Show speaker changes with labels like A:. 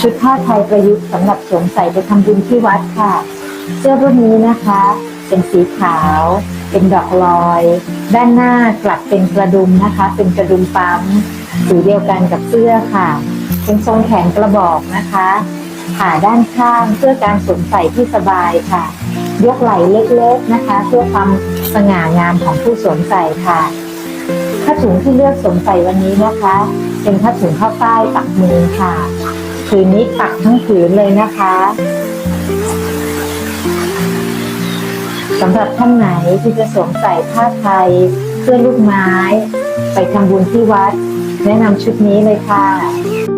A: ชุดผ้าไทยประยุกต์สำหรับสวมใส่ไปทำบุญที่วัดค่ะ เสื้อรุ่นนี้นะคะ เป็นสีขาว เป็นดอกลอย ด้านหน้ากลับเป็นกระดุมนะคะ เป็นกระดุมปั๊มสีเดียวกันกับเสื้อค่ะ เป็นทรงแขนกระบอกนะคะขาด้านข้างเพื่อการสวมใส่ที่สบายค่ะ ยกไหล่เล็กๆนะคะ เพื่อความสง่างามของผู้สวมใส่ค่ะ ผ้าถุงที่เลือกสวมใส่วันนี้นะคะ เป็นผ้าถุงข้าวใต้ปักมือค่ะผืนนี้ปักทั้งผืนเลยนะคะสำหรับท่านไหนที่จะสวมใส่ผ้าไทยเพื่อลูกไม้ ไปทำบุญที่วัด แนะนำชุดนี้เลยค่ะ